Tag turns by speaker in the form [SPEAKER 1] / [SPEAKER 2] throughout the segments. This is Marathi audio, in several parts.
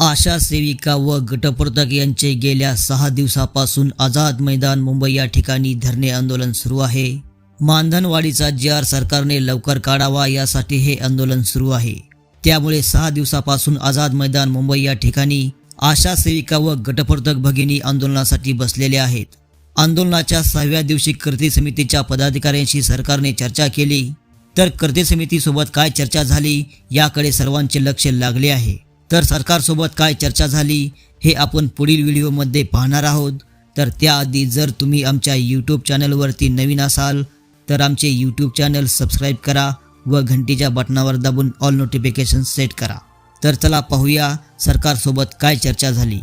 [SPEAKER 1] आशा सेविका व गटप्रवर्तक यांचे गेल्या सहा दिवसापासून आझाद मैदान मुंबई या ठिकाणी धरणे आंदोलन सुरू आहे. मानधनवाढीचा जी आर सरकारने लवकर काढावा यासाठी हे आंदोलन सुरू आहे. त्यामुळे सहा दिवसापासून आझाद मैदान मुंबई या ठिकाणी आशा सेविका व गटप्रवर्तक भगिनी आंदोलनासाठी बसलेले आहेत. आंदोलनाच्या सहाव्या दिवशी कृती समितीच्या पदाधिकाऱ्यांशी सरकारने चर्चा केली. तर कृती समितीसोबत काय चर्चा झाली याकडे सर्वांचे लक्ष लागले आहे. तर सरकारसोबत काय चर्चा झाली हे आपण पुढील व्हिडिओमध्ये पाहणार आहोत. तर त्याआधी जर तुम्ही आमच्या यूट्यूब चॅनलवरती नवीन असाल तर आमचे यूट्यूब चॅनल सबस्क्राईब करा व घंटीच्या बटनावर दाबून ऑल नोटिफिकेशन सेट करा. तर चला पाहूया सरकारसोबत काय चर्चा झाली.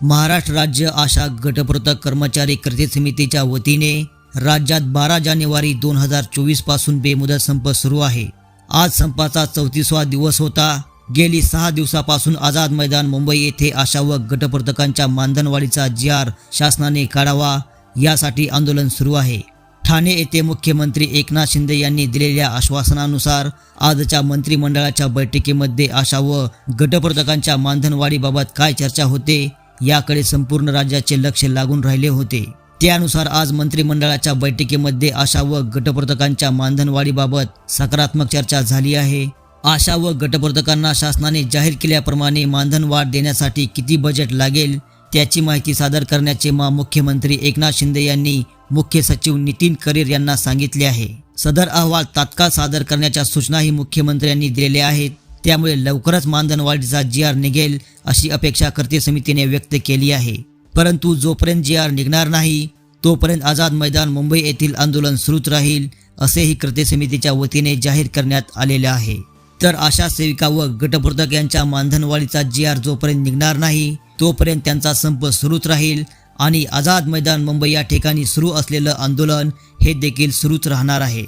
[SPEAKER 1] महाराष्ट्र राज्य आशा गटप्रवर्तक कर्मचारी कृती समितीच्या वतीने राज्यात बारा जानेवारी दोन हजार चोवीसपासून बेमुदत संप सुरू आहे. आज संपाचा चौतीसवा दिवस होता. गेली सहा दिवसापासून आझाद मैदान मुंबई येथे आशा व गटप्रवर्तकांच्या मानधनवाढीचा जी आर शासनाने काढावा यासाठी आंदोलन सुरू आहे. ठाणे येथे मुख्यमंत्री एकनाथ शिंदे यांनी दिलेल्या आश्वासनानुसार आजच्या मंत्रिमंडळाच्या बैठकीमध्ये आशा व गटप्रवर्तकांच्या मानधनवाढीबाबत काय चर्चा होते याकडे संपूर्ण राज्याचे लक्ष लागून राहिले होते. त्यानुसार आज मंत्रिमंडळाच्या बैठकीमध्ये आशा व गटप्रवर्तकांच्या मानधनवाढीबाबत सकारात्मक चर्चा झाली आहे. आशा व गटप्रवर्तकांना शासनाने जाहीर केल्याप्रमाणे मानधनवाढ देण्यासाठी किती बजेट लागेल त्याची माहिती सादर करण्याचे मा मुख्यमंत्री एकनाथ शिंदे यांनी मुख्य सचिव नितीन करीर यांना सांगितले आहे. सदर अहवाल तात्काळ सादर करण्याच्या सूचनाही मुख्यमंत्र्यांनी दिलेल्या आहेत. त्यामुळे लवकरच मानधनवाढीचा जी आर निघेल अशी अपेक्षा कर्ते समितीने व्यक्त केली आहे. परंतु जोपर्यंत जी आर निघणार नाही तोपर्यंत आझाद मैदान मुंबई येथील आंदोलन सुरूच राहील असेही कर्ते समितीच्या वतीने जाहीर करण्यात आलेले आहे. तर आशा सेविका व गटप्रवर्तक यांच्या मानधनवाढीचा जी आर जोपर्यंत निघणार नाही तोपर्यंत त्यांचा संप सुरूच राहील आणि आझाद मैदान मुंबई या ठिकाणी सुरू असलेलं आंदोलन हे देखील सुरूच राहणार आहे.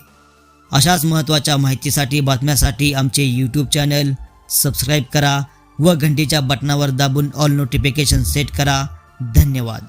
[SPEAKER 1] अशाच महत्त्वाच्या माहितीसाठी बातम्यासाठी आमचे यूट्यूब चॅनल सबस्क्राईब करा व घंटीच्या बटनावर दाबून ऑल नोटिफिकेशन सेट करा. धन्यवाद.